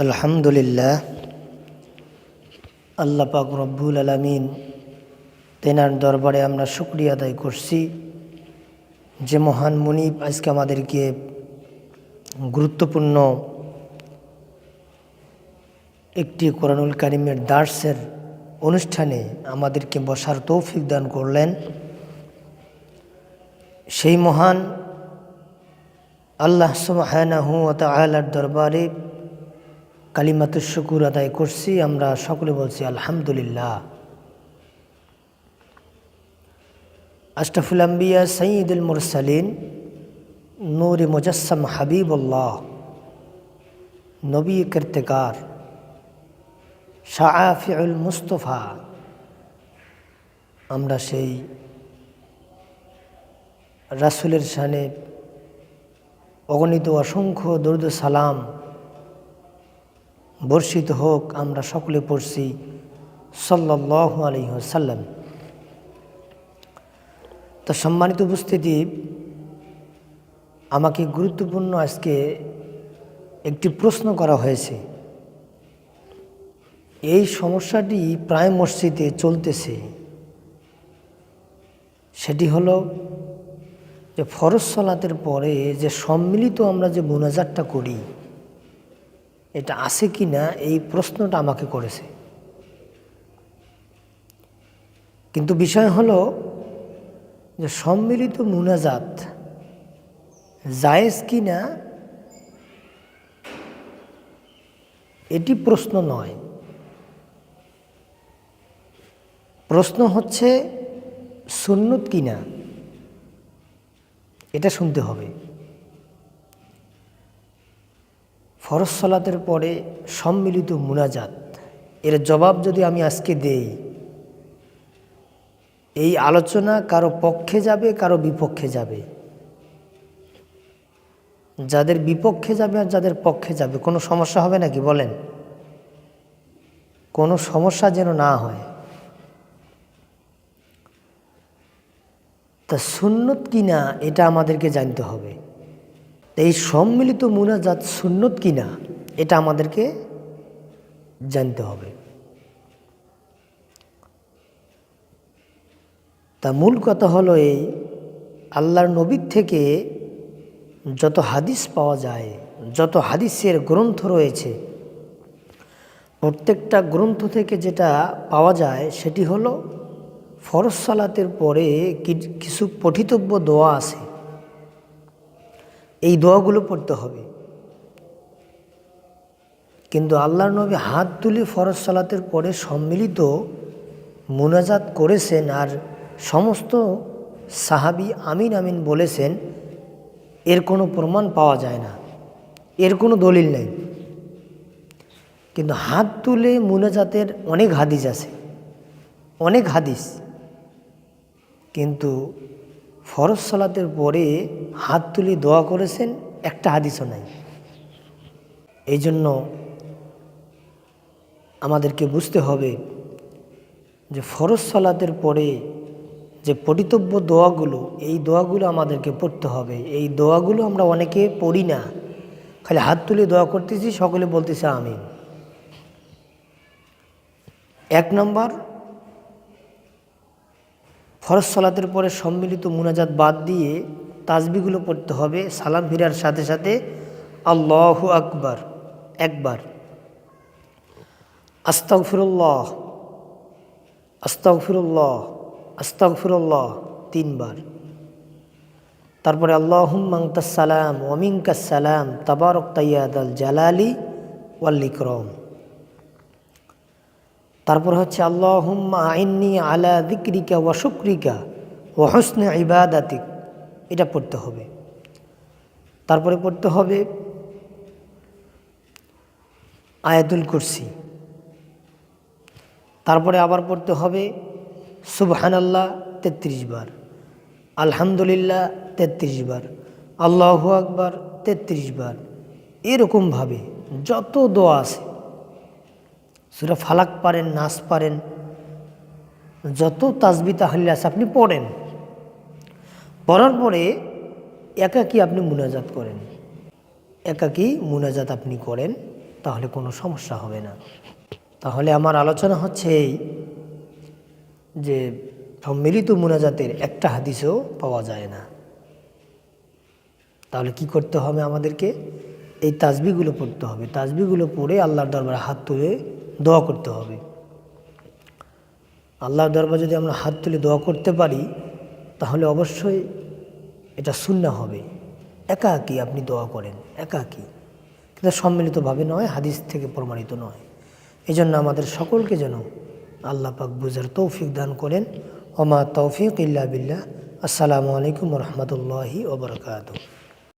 আলহামদুলিল্লাহ, আল্লাহ পাক রব্বুল আলমিন তেনার দরবারে আমরা শুক্রিয়া আদায় করছি। যে মহান মুনিব আজকে আমাদেরকে গুরুত্বপূর্ণ একটি কোরআনুল কারিমের দার্সের অনুষ্ঠানে আমাদেরকে বসার তৌফিক দান করলেন। সেই মহান আল্লাহ ওয়া দরবারে কালিমাতুর শুকুর আদায় করছি, আমরা সকলে বলছি আলহামদুলিল্লাহ। আশরাফুল আম্বিয়া সঈদুল মুরসালিন, নূর মুজাসম হাবিবুল্লাহ, নবী কর্তেকার শাহফিউল মুস্তফা, আমরা সেই রাসুলের শানে অগণিত অসংখ্য দরুদ সালাম বর্ষিত হোক, আমরা সকলে পড়ছি সাল্লাহ আলহিহসাল্লাম তো সম্মানিত উপস্থিতি, আমাকে গুরুত্বপূর্ণ আজকে একটি প্রশ্ন করা হয়েছে। এই সমস্যাটি প্রায় মসজিদে চলতেছে। সেটি হলো যে ফরজ সলাতের পরে যে সম্মিলিত আমরা যে মোনাজাতটা করি এটা আছে কি না এই প্রশ্নটা আমাকে করেছে। কিন্তু বিষয় হলো যে সম্মিলিত মুনাজাত জায়েজ কি না এটি প্রশ্ন নয়। প্রশ্ন হচ্ছে সুন্নত কি না এটা শুনতে হবে। ফরজ সলাতের পরে সম্মিলিত মুনাজাত। এর জবাব যদি আমি আজকে দেই, এই আলোচনা কারও পক্ষে যাবে, কারও বিপক্ষে যাবে। যাদের বিপক্ষে যাবে আর যাদের পক্ষে যাবে, কোনো সমস্যা হবে নাকি বলেন? কোনো সমস্যা যেন না হয়। তা সুন্নত কিনা এটা আমাদেরকে জানতে হবে। এই সম্মিলিত মুনাজাত সুন্নত কিনা, এটা আমাদেরকে জানতে হবে। তা মূল কথা হলো এই, আল্লাহর নবীর থেকে যত হাদিস পাওয়া যায়, যত হাদিসের গ্রন্থ রয়েছে, প্রত্যেকটা গ্রন্থ থেকে যেটা পাওয়া যায়, সেটি হলো ফরজ সালাতের পরে কিছু পঠিতব্য দোয়া আছে। এই দোয়াগুলো পড়তে হবে। কিন্তু আল্লাহর নবী হাত তুলে ফরজ সালাতের পরে সম্মিলিত মুনাজাত করেছেন আর সমস্ত সাহাবি আমিন আমিন বলেছেন, এর কোনো প্রমাণ পাওয়া যায় না, এর কোনো দলিল নেই। কিন্তু হাত তুলে মুনাজাতের অনেক হাদিস আছে, অনেক হাদিস। কিন্তু ফরজ সালাতের পরে হাত তুলে দোয়া করেছেন, একটা হাদিসও নাই। এই জন্য আমাদেরকে বুঝতে হবে যে ফরজ সালাতের পরে যে পঠিতব্য দোয়াগুলো, এই দোয়াগুলো আমাদেরকে পড়তে হবে। এই দোয়াগুলো আমরা অনেকে পড়ি না। খালি হাত তুলে দোয়া করতেছি, সকলে বলতেছে আমি এক নম্বর ফরজ সালাতের পরে সম্মিলিত মুনাজাত বাদ দিয়ে তাজবিগুলো পড়তে হবে, সালাম ফিরার সাথে সাথে আল্লাহ আকবার, একবার। আস্তাগফিরুল্লাহ আস্তাগফিরুল্লাহ আস্তাগফিরুল্লাহ তিনবার। তারপরে আল্লাহুম্মাংতাসালাম ওমিনকাসালাম তাবারক তাইয়াদ আল জালালি ওয়াল্লিক্রম তারপর হচ্ছে আল্লাহুম্মা আইনি আলা দিক্রিকা ওয়া শুক্রিকা ও হসনে ইবাদাতিক। এটা পড়তে হবে। তারপরে পড়তে হবে আয়াতুল কুরসি। তারপরে আবার পড়তে হবে সুবহান আল্লাহ তেত্রিশ বার, আলহামদুলিল্লাহ তেত্রিশ বার, আল্লাহ আকবার তেত্রিশ বার। এরকমভাবে যত দোয়া আছে সুরা ফালাক পারেন নাচ পারেন, যত তাজবি তাহলে আছে আপনি পড়েন। পড়ার পরে একাকি আপনি মুনাজাত করেন। একাকি মুনাজাত আপনি করেন, তাহলে কোনো সমস্যা হবে না। তাহলে আমার আলোচনা হচ্ছে এই যে সম্মিলিত মুনাজাতের একটা হাদিসেও পাওয়া যায় না। তাহলে কি করতে হবে আমাদেরকে? এই তাজবিগুলো পড়তে হবে। তাজবিগুলো পড়ে আল্লাহর দরবারে হাত তুলে দোয়া করতে হবে। আল্লাহর দরবার যদি আমরা হাত তুলে দোয়া করতে পারি, তাহলে অবশ্যই এটা শূন্য হবে। একাকী আপনি দোয়া করেন, একাকী। কিন্তু সম্মিলিতভাবে নয়, হাদিস থেকে প্রমাণিত নয়। এই জন্য আমাদের সকলকে যেন আল্লাহ পাক বুঝার তৌফিক দান করেন। ওমা তৌফিক ইল্লা বিল্লাহ। আসসালামু আলাইকুম রহমতুল্লাহি ওবরকাত